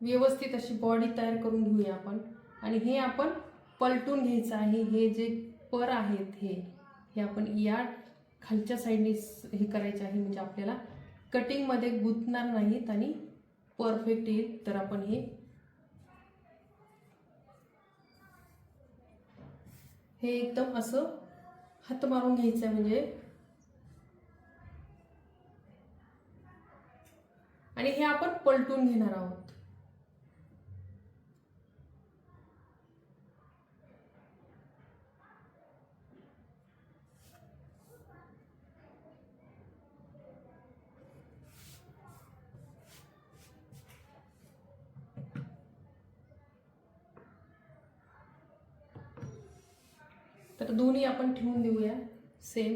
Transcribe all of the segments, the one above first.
व्यवस्थित अशी बॉडी तयार करून घेऊया आपण. आणि हे आपण पलटून घ्यायचं आहे. हे जे पर आहेत हे हे आपण या खालच्या साईडने हे करायचे आहे. म्हणजे आपल्याला कटिंगमध्ये गुंतणार नाहीत आणि परफेक्ट येईल. तर आपण हे हे एकदम असं हात मारून घ्यायचं आहे म्हणजे. आणि हे आपण पलटून घेणार आहोत. तर दोन्ही आपण ठेवून देऊया. सेम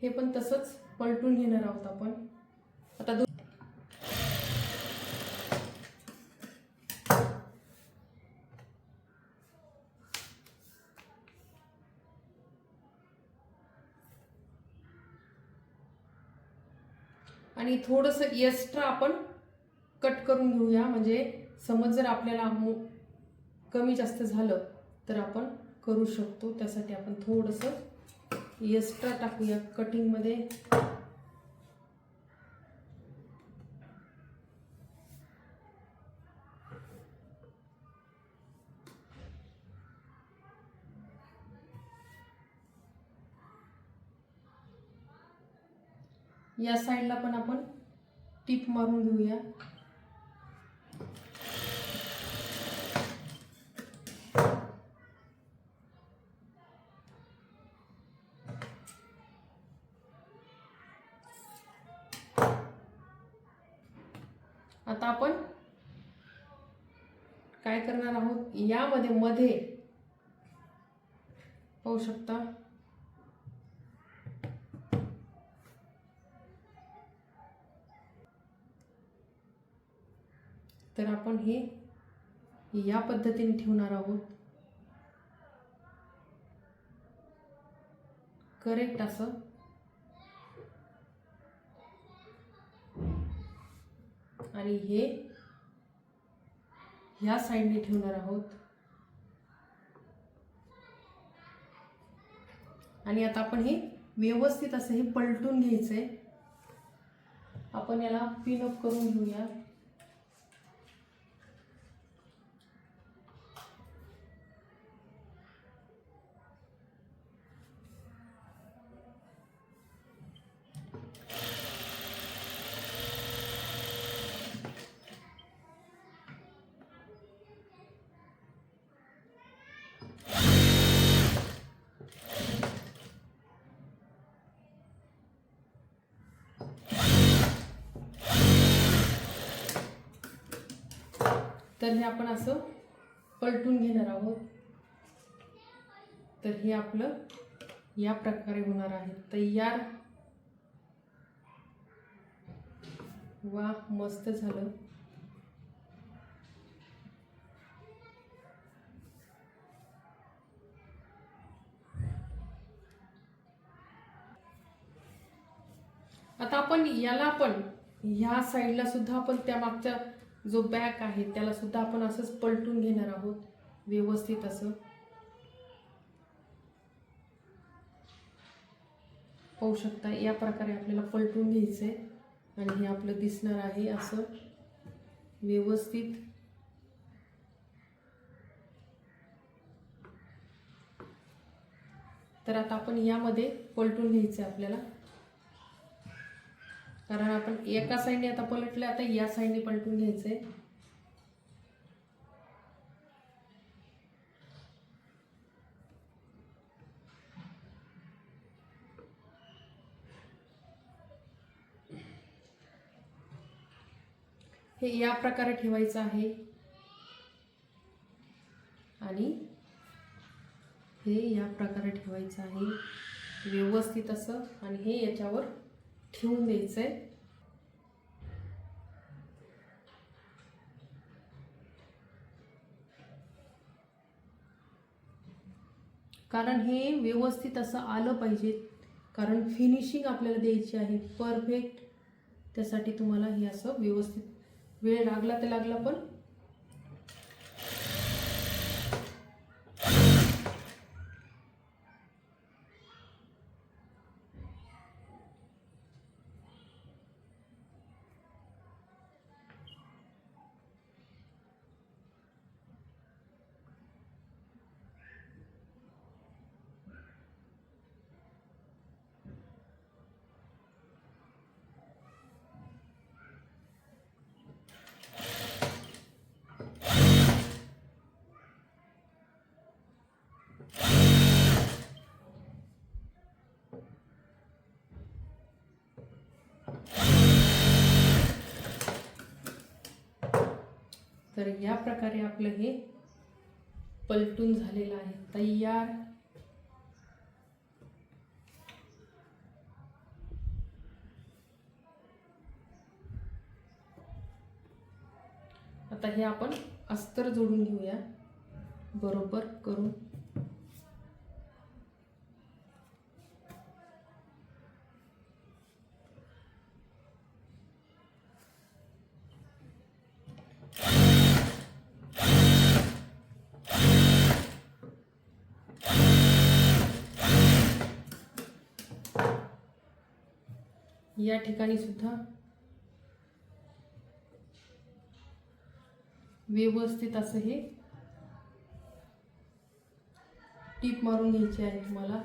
हे पण तसंच पलटून घेणार आहोत आपण. आता आणि थोडंसं एक्स्ट्रा आपण कट करून घेऊया. म्हणजे समज जर आपल्याला मो कमी जास्त झालं तर आपण करू शकतो. त्यासाठी आपण थोडंसं एक्स्ट्रा टाकूया कटिंगमध्ये या साईडला पण आपण टीप मारून घेऊया. आता आपण काय करणार आहोत? यामध्ये मध्ये पाहू शकता. तर आपण हे या पद्धतीने ठेवणार आहोत. करेक्ट असं. आणि हे ह्या साईडने ठेवणार आहोत. आणि आता आपण हे व्यवस्थित असं हे पलटून घ्यायचं आहे आपण याला पिनअप करून घेऊया तर हे आपण असं पलटून घेणार आहोत. तर हे आपलं या प्रकारे होणार आहे. तयार. वा मस्त झालं. आता आपण याला पण ह्या साईडला सुद्धा आपण त्या मागच्या जो बॅक आहे त्याला सुद्धा आपण असंच पलटून घेणार आहोत. व्यवस्थित असं. पाहू शकता या प्रकारे आपल्याला पलटून घ्यायचं आहे आणि हे आपलं दिसणार आहे असं. व्यवस्थित. तर आता आपण यामध्ये पलटून घ्यायचं आहे आपल्याला. कारण आपण एका साईडने आता पलटले आता या साईडने पलटून घ्यायचंय. हे या प्रकारे ठेवायचं आहे. आणि हे या प्रकारे ठेवायचं आहे. व्यवस्थित असं आणि हे याच्यावर ठेवून द्यायचं आहे कारण हे व्यवस्थित असं आलं पाहिजे. कारण फिनिशिंग आपल्याला द्यायची आहे. परफेक्ट त्यासाठी तुम्हाला हे असं व्यवस्थित वेळ लागला तर लागला पण तर या प्रकारे आपलं हे पलटून झालेलं आहे. तयार. आता हे आपण अस्तर जोडून घेऊया. बरोबर करून. या ठिकाणी सुद्धा व्यवस्थित असं हे टीप मारून घ्यायची आहे तुम्हाला.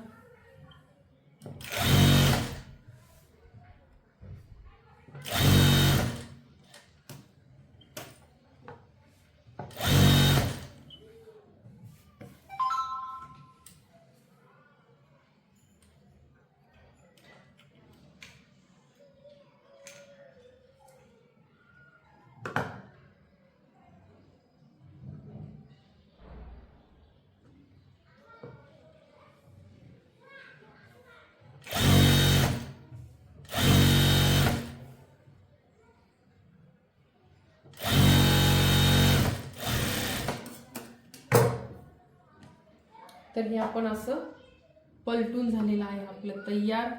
तर हे आपण असं पलटून झालेलं आहे आपलं तयार.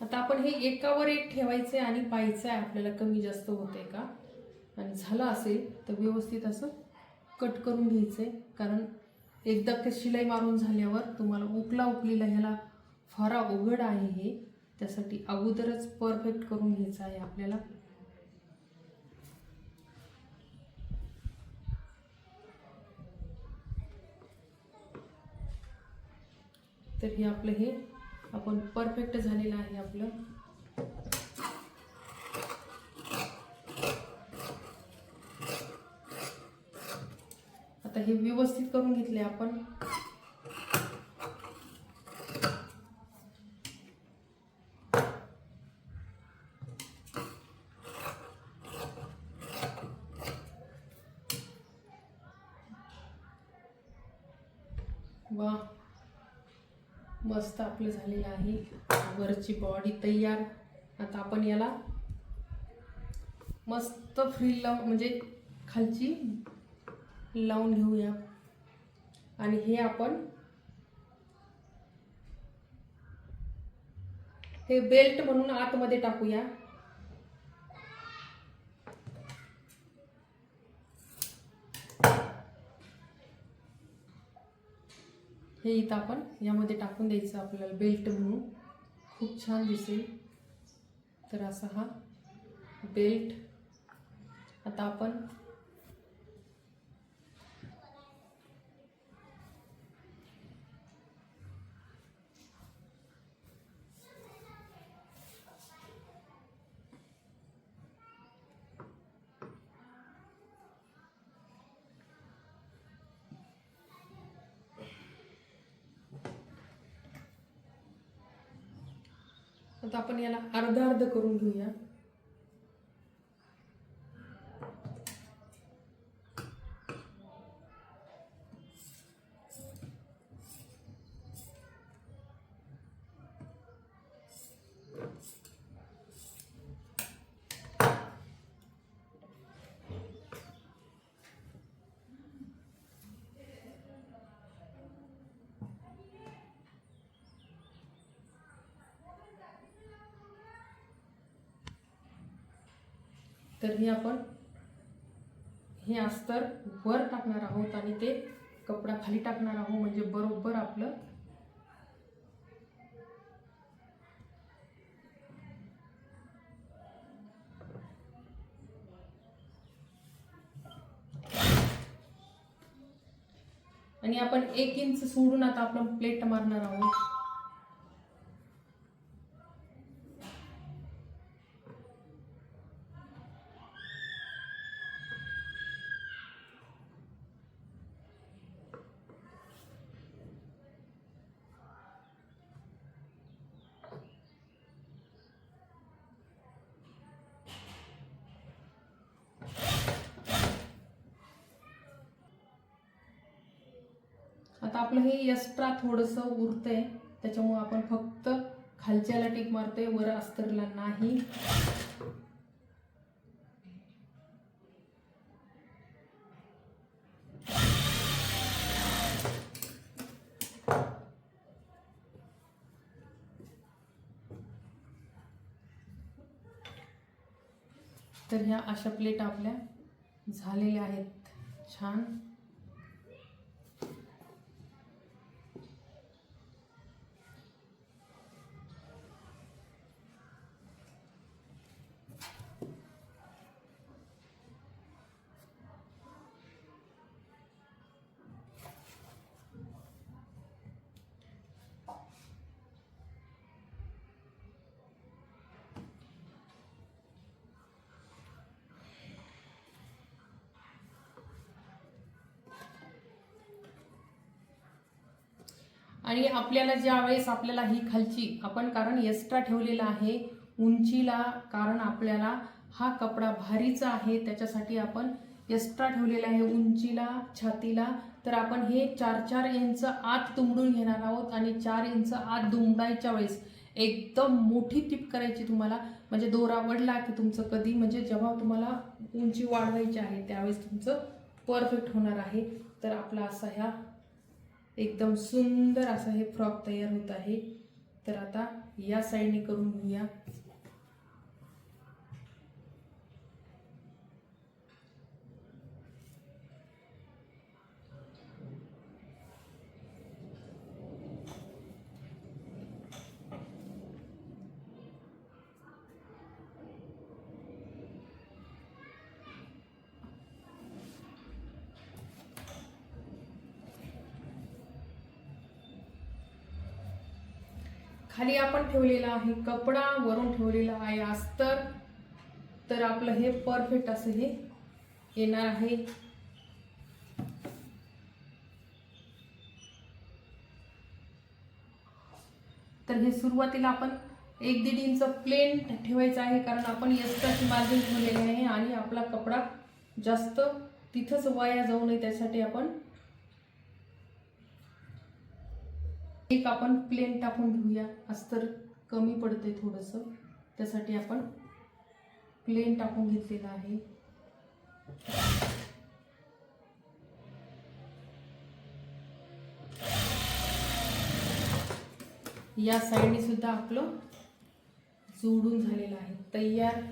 आता आपण हे एकावर एक ठेवायचं आहे आणि पाहायचं आहे आपल्याला कमी जास्त होते का? आणि झालं असेल तर व्यवस्थित असं कट करून घ्यायचं आहे कारण एकदा ते शिलाई मारून झाल्यावर तुम्हाला उकला उकलीला ह्याला फार अवघड आहे हे. त्यासाठी अगोदरच परफेक्ट करून घ्यायचं आहे आपल्याला. तर हे आपलं हे आपण परफेक्ट झालेलं आहे आपलं. आता हे व्यवस्थित करून घेतले आपण. वा. मस्त आपलं झालेलं आहे. वरची बॉडी तयार. आता आपण याला मस्त फ्रीला म्हणजे खालची लावून घेऊया. आणि हे आपण हे बेल्ट म्हणून आतमध्ये टाकूया. हे इथं आपण यामध्ये टाकून द्यायचं आपल्याला बेल्ट म्हणून. खूप छान दिसेल. तर असा हा बेल्ट. आता आपण आता आपण याला अर्ध अर्ध करून घेऊया. तर हे आपण हे अस्तर वर टाकणार आहोत आणि ते कपडा खाली टाकणार आहोत म्हणजे बरोबर आपलं आणि आपण एक इंच सोडून आता आपण प्लेट मारणार आहोत. आता आपलं हे एक्स्ट्रा थोडंसं उरतंय. त्याच्यामुळं आपण फक्त खालच्याला टिक मारतोय वर अस्तरला नाही. तर ह्या अशा प्लेट आपल्या झालेल्या आहेत. छान. आणि आपल्याला ज्या वेळेस आपल्याला ही खालची आपण कारण एक्स्ट्रा ठेवलेला आहे उंचीला कारण आपल्याला हा कपडा भारीचा आहे त्याच्यासाठी आपण एक्स्ट्रा ठेवलेला आहे उंचीला छातीला. तर आपण हे चार चार इंच आत दुमडून घेणार आहोत आणि चार इंच आत दुमडायच्या वेळेस एकदम मोठी टिप करायची तुम्हाला. म्हणजे दोरा वडला की तुमचं कधी म्हणजे जेव्हा तुम्हाला उंची वाढवायची आहे त्यावेळेस तुमचं परफेक्ट होणार आहे. तर आपला असा ह्या एकदम सुंदर असा हे फ्रॉक तयार होत आहे. तर आता या साईडने करून घेऊया. खाली आपण ठेवलेला आहे कपडा वरून ठेवलेला आहे अस्तर. तर आपलं हे परफेक्ट असं हे येणार आहे. तर हे सुरुवातीला आपण एक दीड इंच प्लेन ठेवायचं आहे कारण आपण यस्ताची मार्जिन ठेवलेली आहे आणि आपला कपडा जास्त तिथंच वाया जाऊ नये त्यासाठी आपण एक आपण प्लेन टाकून घेऊया. अस्तर कमी पडते थोडंसं. त्यासाठी आपण प्लेन टाकून घेतलेलं आहे. या साईडने सुद्धा आपलं जोडून झालेलं आहे. तयार.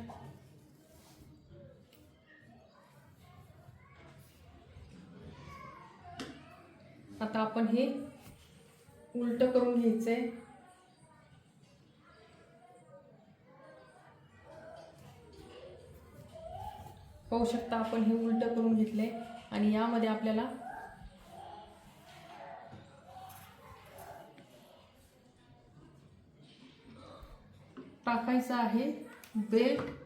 आता आपण हे उलट करून घ्यायचंय. पाहू शकता आपण हे उलट करून घेतलंय आणि यामध्ये आपल्याला टाकायचं आहे बेल्ट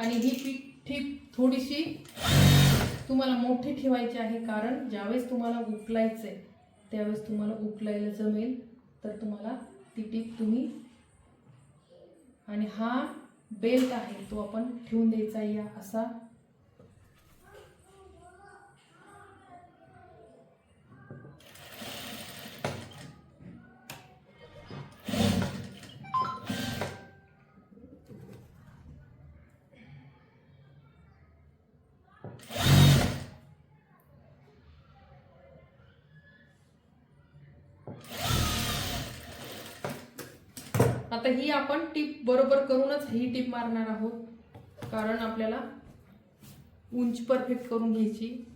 आणि ही पीठ ठीक थोडीशी तुम्हाला मोठी ठेवायची आहे कारण ज्यावेळेस तुम्हाला उकलायचं आहे त्यावेळेस तुम्हाला उकलायला जमेल. तर तुम्हाला ती टीप तुम्ही आणि हा बेल्ट आहे तो आपण ठेवून द्यायचा या असा आता ही आपण टीप बरोबर करूनच ही टीप मारणार आहोत. कारण आपल्याला उंच परफेक्ट करून घ्यायची.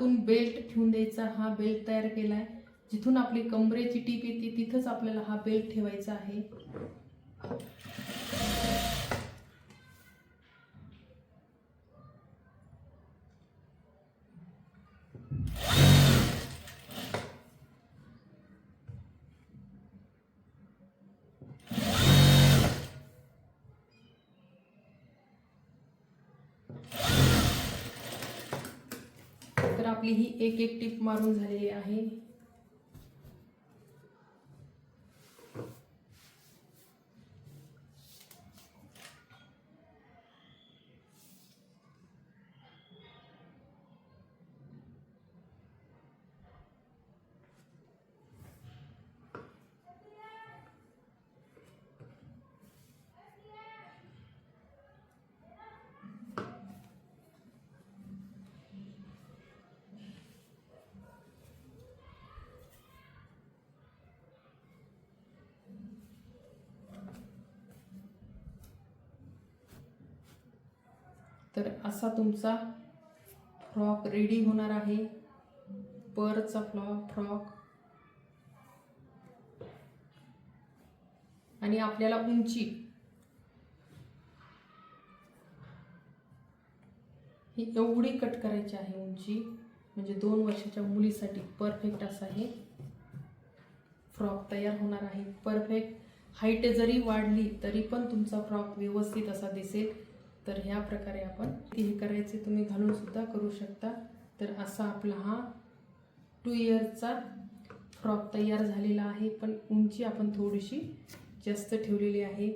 आतून बेल्ट ठेवून द्यायचा हा बेल्ट तयार केला आहे जिथून आपली कमरेची टीप येते तिथंच आपल्याला हा बेल्ट ठेवायचा आहे तर आपली ही एक एक टिप मारून झालेली आहे. तर असा तुमचा फ्रॉक रेडी होणार आहे. परचा फ्लॉ फ्रॉक. आणि आपल्याला उंची. ही एवढी कट करायची आहे उंची. म्हणजे दोन वर्षाच्या मुलीसाठी परफेक्ट असा हे फ्रॉक तयार होणार आहे. परफेक्ट हाईट जरी वाढली तरी पण तुमचा फ्रॉक व्यवस्थित असा दिसेल. तर ह्या प्रकारे आपण हे करायचे तुम्ही घालून सुद्धा करू शकता. तर असा आपला हा टू इयरचा फ्रॉक तयार झालेला आहे. पण उंची आपण थोडीशी जास्त ठेवलेली आहे.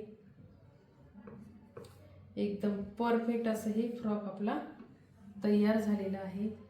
एकदम परफेक्ट असं हे फ्रॉक आपला तयार झालेला आहे.